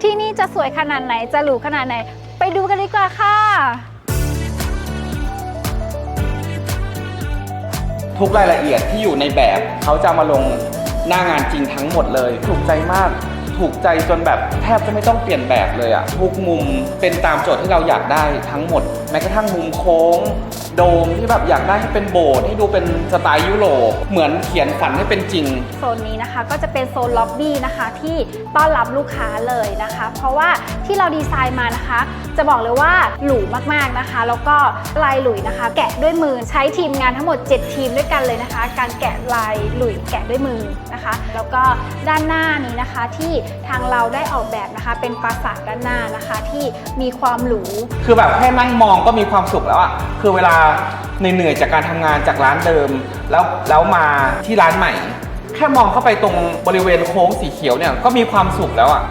ที่นี่จะสวยขนาดไหนจะหรูขนาดไหน ไปดูกันดีกว่าค่ะ ทุกรายละเอียดที่อยู่ในแบบเขาจะมาลง หน้างานจริงทั้งหมดเลย ถูกใจมาก ถูกใจจนแบบแทบจะไม่ต้องเปลี่ยนแบบเลยอะทุกมุมเป็นตามโจทย์ที่เราอยากได้ทั้งหมด แม้กระทั่งมุมโค้ง โดมที่แบบอยากได้ให้เป็นโบสถ์ให้ดูเป็นสไตล์ยุโรปเหมือนเขียนฝันให้เป็นจริง โซนนี้นะคะก็จะเป็นโซนล็อบบี้นะคะที่ต้อนรับลูกค้าเลยนะคะ เพราะว่าที่เราดีไซน์มานะคะ จะบอกเลยว่าหรูมากๆนะคะ แล้วก็ลายหลุยนะคะ แกะด้วยมือใช้ทีมงานทั้งหมด 7 ทีมด้วยกันเลยนะคะ การแกะลายหลุยแกะด้วยมือนะคะ แล้วก็ด้านหน้านี้นะคะที่ทางเราได้ออกแบบนะคะเป็นปราสาทด้านหน้านะคะที่มีความหรู คือแบบแค่นั่งมองก็มีความสุขแล้วอะคือเวลาเหนื่อยๆจากการทำงานจากร้านเดิม แล้วแล้วมาที่ร้านใหม่ แค่มองเข้าไปตรงบริเวณโค้งสีเขียวเนี่ยก็มีความสุขแล้วอะ